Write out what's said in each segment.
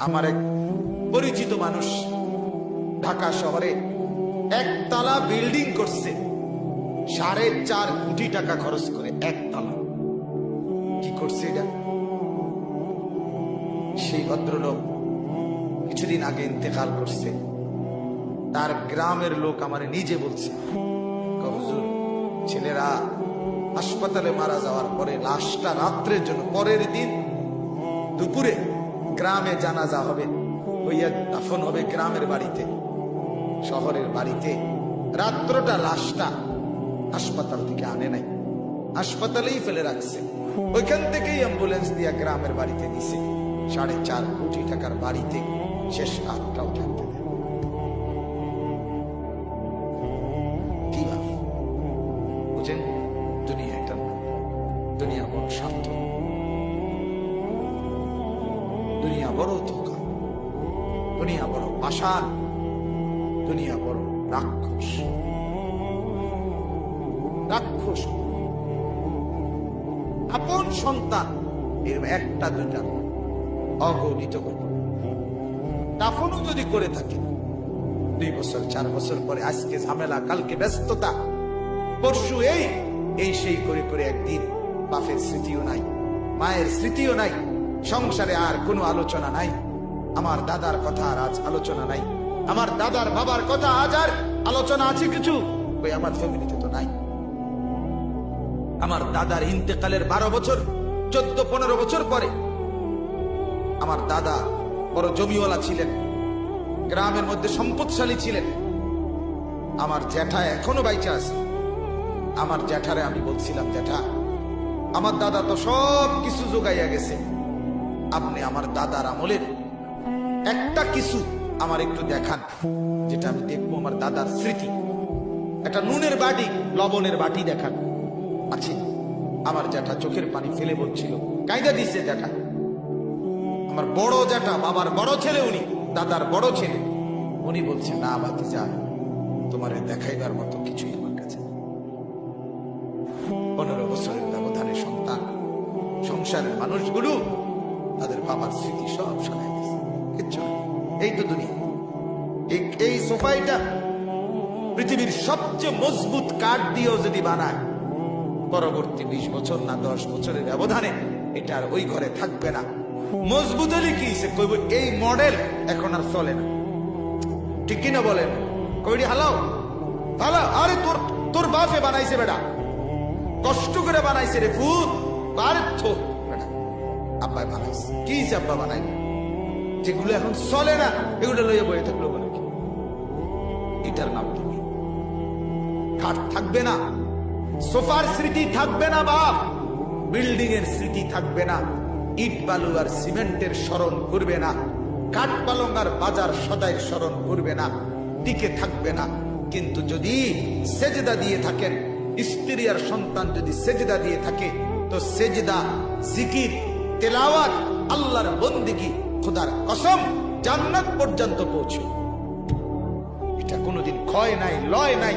আমার এক পরিচিত মানুষ ঢাকা শহরে একতলা বিল্ডিং করছে। সাড়ে চার কোটি টাকা খরচ করে একতলা। কি করছে এটা? সেই ভদ্রলোক কিছুদিন আগে ইন্তেকাল করছে। তার গ্রামের লোক আমার নিজে বলছে ছেলেরা হাসপাতালে মারা যাওয়ার পরে লাশটা রাত্রের জন্য পরের দিন দুপুরে গ্রামে জানাজা হবে, হইয়া দাফন হবে গ্রামের বাড়িতে, শহরের বাড়িতে। রাত্রটা লাশটা হাসপাতাল থেকে আনে নাই, হাসপাতালেই ফেলে রাখছে। ওইখান থেকেই অ্যাম্বুলেন্স দিয়া গ্রামের বাড়িতে দিছে। সাড়ে চার কোটি টাকার বাড়িতে শেষ রাতটাও থাকতে বড় ধোকা। দুনিয়া বড় পাষাণ, দুনিয়া বড় রাক্ষস। রাক্ষস। আপন সন্তান এর একটা দুইটা অগণিত দাফনও যদি করে থাকে, দুই বছর, চার বছর পরে আজকে ঝামেলা, কালকে ব্যস্ততা। পরশু এই এই সেই করে করে একদিন বাপের স্মৃতিও নাই, মায়ের স্মৃতিও নাই। সংসারে আর কোনো আলোচনা নাই। আমার দাদার কথা আর আজ আলোচনা নাই। আমার দাদার বাবার কথা আজ আর আলোচনা আছে কিছু। ওই আমার ফ্যামিলিতে তো নাই। আমার দাদার ইন্তেকালের বারো বছর, চোদ্দ, পনেরো বছর পরে আমার দাদা বড় জমিওয়ালা ছিলেন। গ্রামের মধ্যে সম্পদশালী ছিলেন। আমার জ্যাঠা এখনও বাইচা আছে। আমার জ্যাঠারে আমি বলছিলাম, জ্যাঠা, আমার দাদা তো সব কিছু যোগাইয়া গেছে। আপনি আমার দাদার আমলের একটা কিছু আমার একটু দেখান, যেটা আমি দেখব আমার দাদার স্মৃতি। একটা নুনের বাটি, লবণের বাটি দেখান। আছে, আমার জ্যাঠা চোখের পানি ফেলে বলছিল, কায়দা দিছে জ্যাঠা। আমার বড় জ্যাঠা, বাবার বড় ছেলে উনি, দাদার বড় ছেলে। উনি বলছে, না বাতি যা তোমার দেখাইবার মতো কিছুই আমার কাছে পনেরো বছরের ব্যবধানে সন্তান, সংসারের মানুষগুলো তাদের বাবার স্মৃতি সব শোনায় গেছে এই তো দুনিয়া। এই- সোফাইটা পৃথিবীর সবচেয়ে মজবুত কাঠ দিয়েও যদি বানায়, পরবর্তী বিশ বছর না দশ বছরের ব্যবধানে এটা আর ওই ঘরে থাকবে না। মজবুত হলে কি কইব, এই মডেল এখন আর চলে না। ঠিক কিনা বলেন? কইডি হালাও হালাও আরে তোর তোর বাপে বানাইছে বেটা। কষ্ট করে বানাইছে রে থো বেটা আব্বাই বানাইছে। কি আব্বা বানাই যেগুলো এখন চলে না, এগুলো লইয়া বয়ে থাকল বলে এটার নাম তুমি কাঠ থাকবে না, সোফার স্মৃতি থাকবে না বাপ বিল্ডিং এর স্মৃতি থাকবে না, ইট বালু আর সিমেন্টের স্মরণ করবে না, কাঠ পালং আর বাজার সদাই স্মরণ করবে না, টিকে থাকবে না। কিন্তু যদি সেজদা দিয়ে থাকেন, স্ত্রী আর সন্তান যদি সেজদা দিয়ে থাকে, তো সেজদা, জিকির তেলাওয়াত আল্লাহর বন্দিগি খোদার কসম জান্নাত পর্যন্ত পৌঁছে। এটা কোনোদিন ক্ষয় নাই, লয় নাই,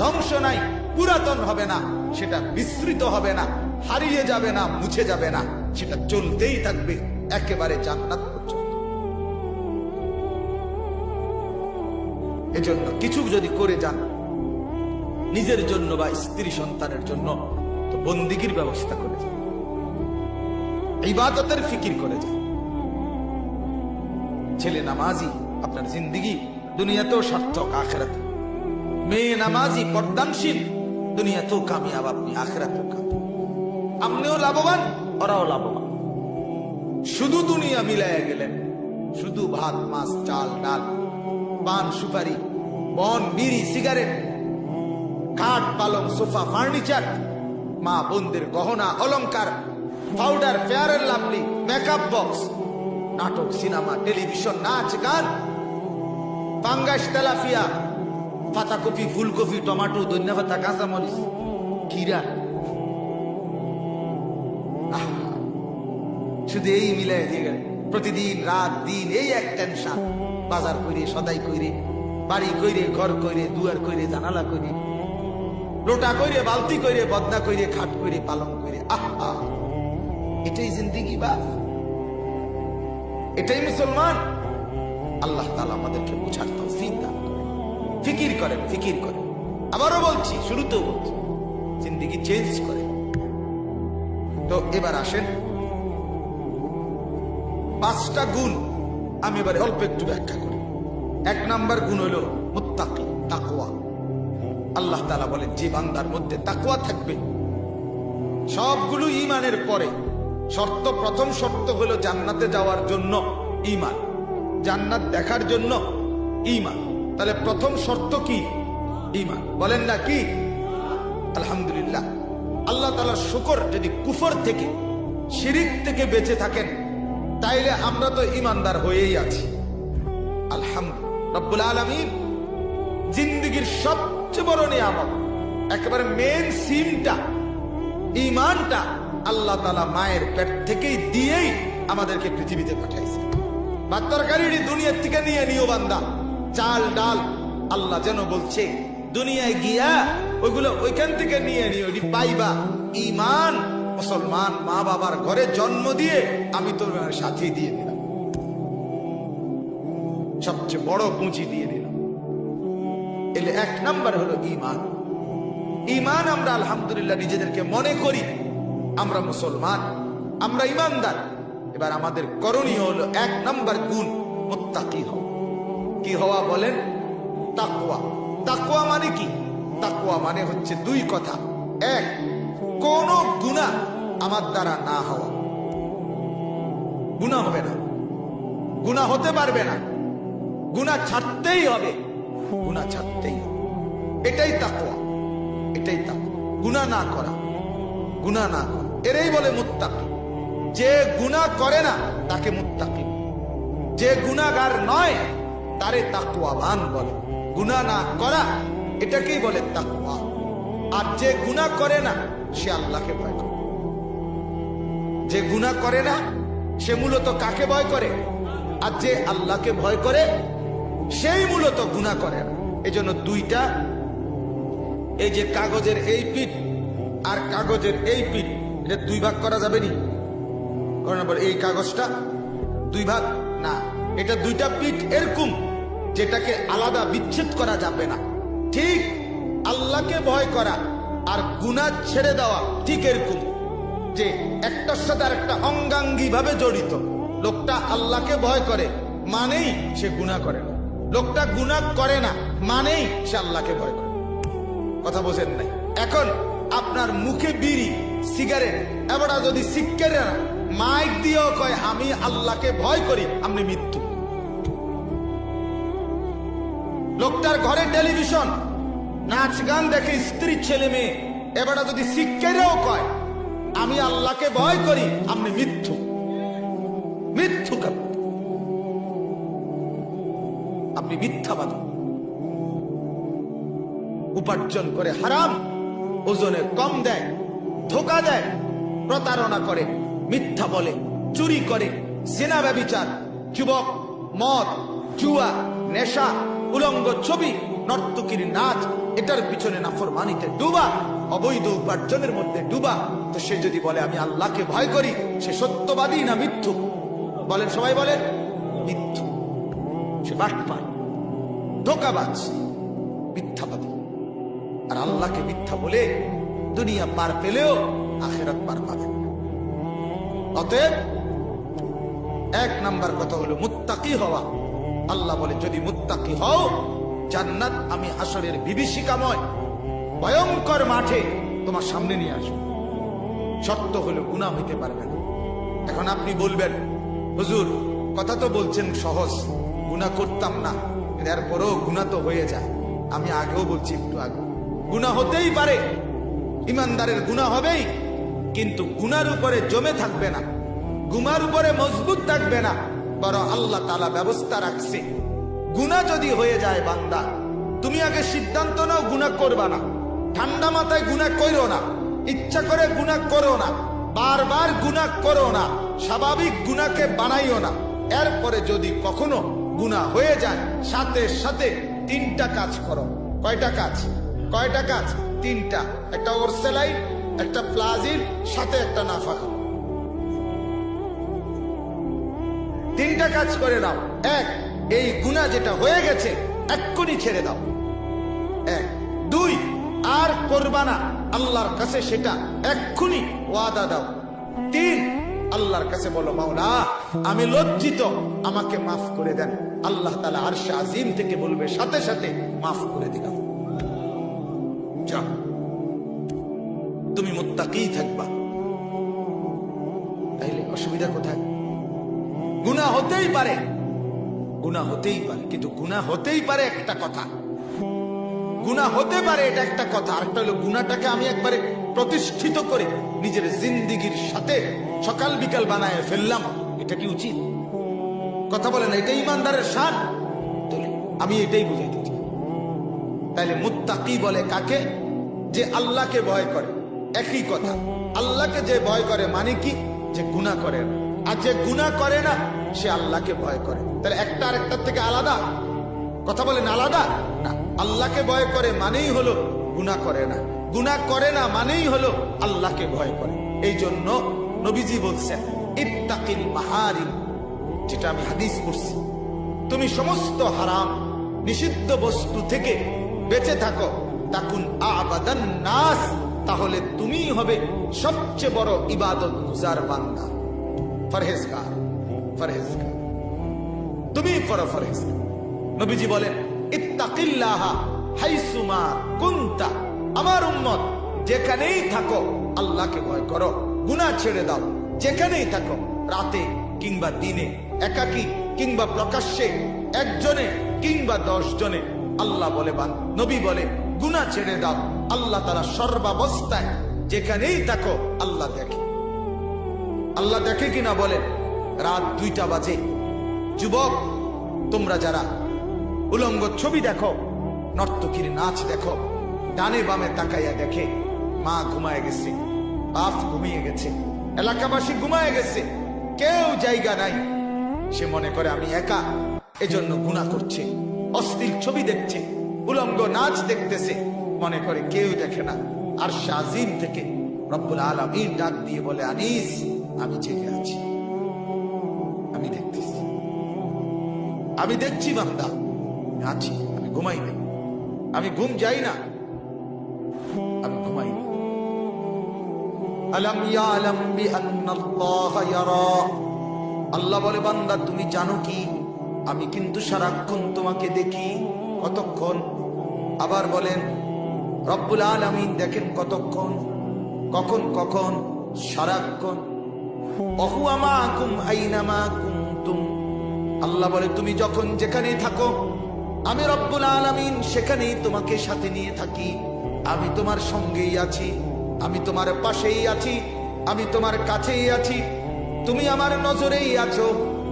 ধ্বংস নাই, পুরাতন হবে না, সেটা বিস্তৃত হবে না, হারিয়ে যাবে না, মুছে যাবে না, সেটা চলতেই থাকবে একেবারে জান্নাত পর্যন্ত। এজন্য কিছু যদি করে যান, নিজের জন্য বা স্ত্রী সন্তানের জন্য, তো বন্দিগির ব্যবস্থা করে যান। ইবাদতের ফিকির করে যান ছেলে নামাজি, আপনার জিন্দিগি দুনিয়াতেও সার্থক, আখেরাত। মেয়ে নামাজি পর্দানশীল, দুনিয়াতেও কামিয়াব আপনি কামিয়াব। আপনিও লাভবান, ওরাও লাভবান। শুধু দুনিয়া মিলাইয়া গেলেন, শুধু ভাত, মাছ, চাল, ডাল, পান, সুপারি, বন, বিড়ি, সিগারেট কাঠ পালং, সোফা, ফার্নিচার, মা বোনদের গহনা, অলংকার powder Fair Lovely makeup box নাটক সিনেমা টেলিভিশন নাচ গান পাঙ্গাস তেলাফিয়া পাতাকপি ফুলকপি টমাটো ধনিয়া পাতা কাঁচামরিচ আহা, শুধু এই মিলাই দিয়ে গেলে। প্রতিদিন রাত দিন এই এক টেনশন বাজার কইরে সদাই কইরে বাড়ি কইরে ঘর কইরে দুয়ার কইরে জানালা কইরে লোটা কইরে বালতি কইরে বদনা কইরে খাট কইরে পালন কইরে। আহা। এটাই জিন্দিগি বা? এটাই মুসলমান? আল্লাহ তালা আমাদেরকে বোঝার তৌফিক দান ফিকির করেন ফিকির করেন। আবারও বলছি, শুরুতেও বলছি, জিন্দিগি চেঞ্জ করে তো এবার আসেন। পাঁচটা গুণ আমি এবারে অল্প একটু ব্যাখ্যা করি। এক নাম্বার গুণ হলো মুত্তাকি, তাকওয়া। আল্লাহ তালা বলেন, যে বান্দার মধ্যে তাকওয়া থাকবে, সবগুলো ইমানের পরে শর্ত, প্রথম শর্ত হলো জান্নাতে যাওয়ার জন্য ইমান জান্নাত দেখার জন্য ইমান তাহলে প্রথম শর্ত কি? ইমান বলেন না কি? আলহামদুলিল্লাহ। আল্লাহ তালা শুকর যদি কুফর থেকে, শিরিক থেকে বেঁচে থাকেন, তাইলে আমরা তো ইমানদার হয়েই আছি। রব্বুল আলমিন জিন্দগির সবচেয়ে বড় নিয়ামত, একেবারে মেন সিমটা ইমানটা আল্লাহ তালা মায়ের পেট থেকেই দিয়েই আমাদেরকে পৃথিবীতে পাঠাইছে। বাত্তরকারী দুনিয়ার থেকে নিয়ে নিও বান্দা। চাল, ডাল, আল্লাহ যেন বলছে, দুনিয়ায় গিয়া ওইগুলো ওইখান থেকে নিয়ে নিও। পাইবা। ইমান মুসলমান মা বাবার ঘরে জন্ম দিয়ে আমি তোর সাথে দিয়ে দিলাম। সবচেয়ে বড় পুঁজি দিয়ে দিলাম। এলে এক নাম্বার হলো ইমান ইমান আমরা আলহামদুলিল্লাহ নিজেদেরকে মনে করি। আমরা মুসলমান, আমরা ইমানদার। এবার আমাদের করণীয় হলো এক নাম্বার গুণ, মোত্তাকি হওয়া। কি হওয়া বলেন? তাকুয়া তাকুয়া মানে কি? তাকুয়া মানে হচ্ছে দুই কথা। এক, কোন গুণা আমার দ্বারা না হওয়া। গুণা হবে না। গুণা হতে পারবে না। গুণা ছাড়তেই হবে। গুণা ছাড়তেই হবে। এটাই তাকুয়া এটাই তাকুয়া গুণা না করা। গুণা না করা। এরাই বলে মুত্তাকি। যে গুণা করে না, তাকে মুত্তাকি। যে গুণাগার নয়, তারে তাকুয়াবান বলে। গুণা না করা, এটাকেই বলে তাকুয়া আর যে গুণা করে না, সে আল্লাহকে ভয় করে। যে গুণা করে না, সে মূলত কাকে ভয় করে? আর যে আল্লাহকে ভয় করে, সেই মূলত গুণা করে না। এই জন্য দুইটা, এই যে কাগজের এই পিঠ আর কাগজের এই পিঠ এটা দুই ভাগ করা যাবে নি? আবার এই কাগজটা দুই ভাগ? না, এটা দুইটা পিঠ এরকম, যেটাকে আলাদা বিচ্ছেদ করা যাবে না। ঠিক আল্লাহকে ভয় করা আর গুণা ছেড়ে দেওয়া ঠিক এরকম, যে একটার সাথে আর একটা অঙ্গাঙ্গি ভাবে জড়িত। লোকটা আল্লাহকে ভয় করে, মানেই সে গুণা করে না। লোকটা গুণা করে না, মানেই সে আল্লাহকে ভয় করে। কথা বোঝেন নাই? এখন আপনার মুখে বিড়ি সিগারেট। যদি মাইক দিয়েও কয়, আমি আল্লাহকে ভয় করি, আপনি মৃত্যু। লোকটার ঘরে টেলিভিশন, নাচ গান দেখে স্ত্রী, ছেলে, মেয়ে। যদি কয়, আমি আল্লাহকে ভয় করি, আপনি মিথ্যু মিথ্যু আপনি মিথ্যাবাদ। উপার্জন করে হারাম, ওজনে কম দেয়। ধোকা দেয়, প্রতারণা করে, মিথ্যা বলে, চুরি করে সেনা ব্যবিচার, যুবক, মদ, জুয়া, নেশা, উলঙ্গ ছবি, নর্তকীর নাচ, এটার পিছনে নাফর মানিতে ডুবা, অবৈধ উপার্জনের মধ্যে ডুবা। তো সে যদি বলে, আমি আল্লাহকে ভয় করি, সে সত্যবাদী না মিথ্যু? বলেন, সবাই বলেন, মিথ্যু। সে বাটপার ধোকাবাজ, মিথ্যাবাদী। আর আল্লাহকে মিথ্যা বলে দুনিয়া পার পেলেও আখেরাত পার পাবে। অতএব এক নাম্বার কথা হলো মুত্তাকি হওয়া। আল্লাহ বলে, যদি মুত্তাকি হও, জান্নাত আমি হাসরের বিভীষিকাময়, ভয়ঙ্কর মাঠে তোমার সামনে নিয়ে আসব। শর্ত হলো গুণা হইতে পারবে না। এখন আপনি বলবেন, হুজুর, কথা তো বলছেন সহজ গুণা করতাম না। এরপরেও গুণা তো হয়ে যায়। আমি আগেও বলছি একটু আগে। গুণা হতেই পারে ইমানদারের গুণা হবেই। কিন্তু গুনার উপরে জমে থাকবে না। গুমার উপরে মজবুত থাকবে না। বরং আল্লাহ তালা ব্যবস্থা রাখছে। গুণা যদি হয়ে যায় বান্দা, তুমি আগে সিদ্ধান্ত নাও গুণা করবা না। ঠান্ডা মাথায় গুণা করো না। ইচ্ছা করে গুণা করো না। বারবার গুণা করো না। স্বাভাবিক গুণাকে বানাইও না। এরপরে যদি কখনো গুণা হয়ে যায়, সাথে সাথে তিনটা কাজ করো। কয়টা কাজ? কয়টা কাজ? তিনটা। একটা ওরসেলাই একটা প্লাজির সাথে একটা নাফা তিনটা কাজ করে নাও। এক, এই গুণা যেটা হয়ে গেছে, এক্ষুনি ছেড়ে দাও। এক, দুই, আর করবা না। আল্লাহর কাছে সেটা এক্ষুনি ওয়াদা দাও। তিন, আল্লাহর কাছে বলো, মাওলা, আমি লজ্জিত, আমাকে মাফ করে দেন। আল্লাহ তালা আরশে আজিম থেকে বলবে, সাথে সাথে মাফ করে দিলাম। যাও। তুমি মোত্তাকি থাকবা। তাইলে অসুবিধা কোথায়? গুণা হতেই পারে। গুণা হতেই পারে, কিন্তু গুণা হতেই পারে একটা কথা। গুণা হতে পারে এটা একটা কথা। আরেকটা হলো গুণাটাকে আমি একবারে প্রতিষ্ঠিত করে নিজের জিন্দিগির সাথে সকাল বিকাল বানায় ফেললাম। এটা কি উচিত? কথা বলেন এটা ইমানদারের সার আমি এটাই বুঝাইতে চাই তাইলে মুত্তাকি বলে কাকে? যে আল্লাহকে ভয় করে। একই কথা। আল্লাহকে যে ভয় করে মানে কি? যে গুণা করে না। আর যে গুণা করে না, সে আল্লাহকে ভয় করে। তাহলে একটা আরেকটার থেকে আলাদা? কথা বলেন আলাদা? না। আল্লাহকে ভয় করে মানেই হলো গুণা করে না। গুণা করে না মানেই হলো আল্লাহকে ভয় করে। এই জন্য নবীজি বলছেন, ইত্তাকিল মাহারিম যেটা আমি হাদিস পড়ছি। তুমি সমস্ত হারাম, নিষিদ্ধ বস্তু থেকে বেঁচে থাকো। তাকুন আবাদান নাস। তাহলে তুমি হবে সবচেয়ে বড় ইবাদত গুজার বান্দা। ফরহেজগার ফরহেজগার। তুমি পড়ো ফরহেজ নবীজি বলেন, ইত্তাকিল্লাহা হাইসুমা কুনতা। আমার উম্মত, যেখানেই থাকো, আল্লাহকে ভয় করো। গুনাহ ছেড়ে দাও। যেখানেই থাকো, রাতে কিংবা দিনে, একাকী কিংবা প্রকাশ্যে, একজনে কিংবা দশ জনে আল্লাহ বলে বান, নবী বলে, গুনাহ ছেড়ে দাও। আল্লাহ তারা সর্বাবস্থায় যেখানেই থাকো, আল্লাহ দেখে। আল্লাহ দেখে কিনা বলেন, রাত দুইটা বাজে। যুবক, তোমরা যারা উলঙ্গ ছবি দেখো, নর্তকীর নাচ দেখো, ডানে বামে তাকাইয়া দেখে, মা ঘুমায় গেছে, বাপ ঘুমিয়ে গেছে, এলাকাবাসী ঘুমায় গেছে, কেউ জায়গা নাই। সে মনে করে আমি একা, এজন্য গুণা করছে। অস্থির ছবি দেখছে, উলঙ্গ নাচ দেখতেছে। মনে করে কেউ দেখে না। আর শাহিম থেকে রব্বুল আলমিন ডাক দিয়ে বলে, আনিস, আমি জেগে আছি। আমি দেখতেছি। আমি দেখছি বান্দা আছি। আমি ঘুমাই নাই। আমি ঘুম যাই না। আমি ঘুমাই না আলম ইয়ালাম ইয়ারা? আল্লাহ বলে, বান্দা, তুমি জানো কি? আমি কিন্তু সারাক্ষণ তোমাকে দেখি কতক্ষণ? আবার বলেন, রব্বুল আলামিন দেখেন কতক্ষণ? কখন কখন? সারাক্ষণ? অহু আইনামা কুনতুম আল্লাহ বলে, তুমি যখন যেখানেই থাকো, আমি রব্বুল আলামিন সেখানেই তোমাকে সাথে নিয়ে থাকি। আমি তোমার সঙ্গেই আছি, আমি তোমার পাশেই আছি, আমি তোমার কাছেই আছি। তুমি আমার নজরেই আছো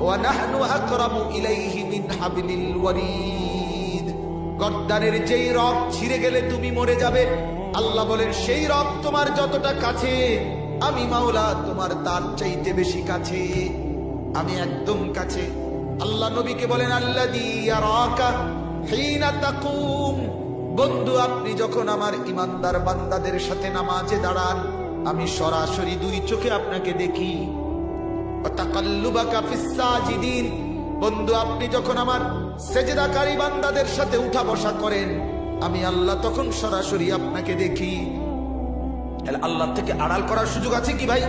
নাহনু আকরাবু ইলাইহি মিন হাবলিল ওয়ারিদ গদ্দারের যেই রক ছিঁড়ে গেলে তুমি মরে যাবে। আল্লাহ বলেন, সেই রক তোমার যতটা কাছে, আমি মাওলা তোমার তার চাইতে বেশি কাছে। আমি একদম কাছে। আল্লাহ নবীকে বলেন আল্লাহ বন্ধু, আপনি যখন আমার ইমানদার বান্দাদের সাথে নামাজে দাঁড়ান, আমি সরাসরি দুই চোখে আপনাকে দেখি। বন্ধু, আপনি যখন আমার সেজদাকারী বান্দাদের সাথে উঠা বসা করেন, আমি আল্লাহ তখন সরাসরি আপনাকে দেখি। আল্লাহ থেকে আড়াল করার সুযোগ আছে কি ভাই?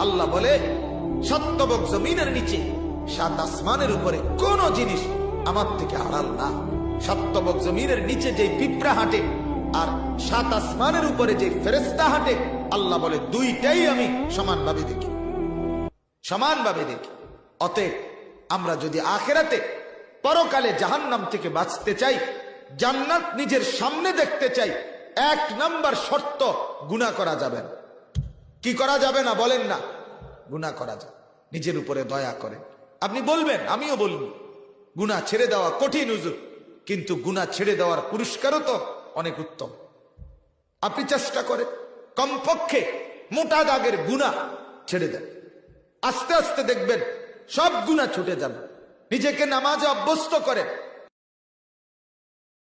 আল্লাহ বলে, সত্যবক জমিনের নিচে, সাত আসমানের উপরে কোন জিনিস আমার থেকে আড়াল না। সত্যবক জমিনের নিচে যে পিঁপড়া হাঁটে আর সাত আসমানের উপরে যে ফেরেস্তা হাঁটে, আল্লাহ বলে, দুইটাই আমি সমানভাবে দেখি। সমানভাবে দেখি। অতএব আমরা যদি আখেরাতে পরকালে জাহান্নাম থেকে বাঁচতে চাই, জান্নাত নিজের সামনে দেখতে চাই, এক নাম্বার শর্ত গুণা করা যাবে না। কি করা যাবে না বলেন না গুণা করা যাবে। নিজের উপরে দয়া করে আপনি বলবেন, আমিও বলব গুণা ছেড়ে দেওয়া কঠিন উজুর, কিন্তু গুণা ছেড়ে দেওয়ার পুরস্কারও তো অনেক উত্তম। আপনি চেষ্টা করে কমপক্ষে মোটা দাগের গুণা ছেড়ে দেন। আস্তে আস্তে দেখবেন সব গুণা ছুটে যাবে। নিজেকে নামাজে অভ্যস্ত করে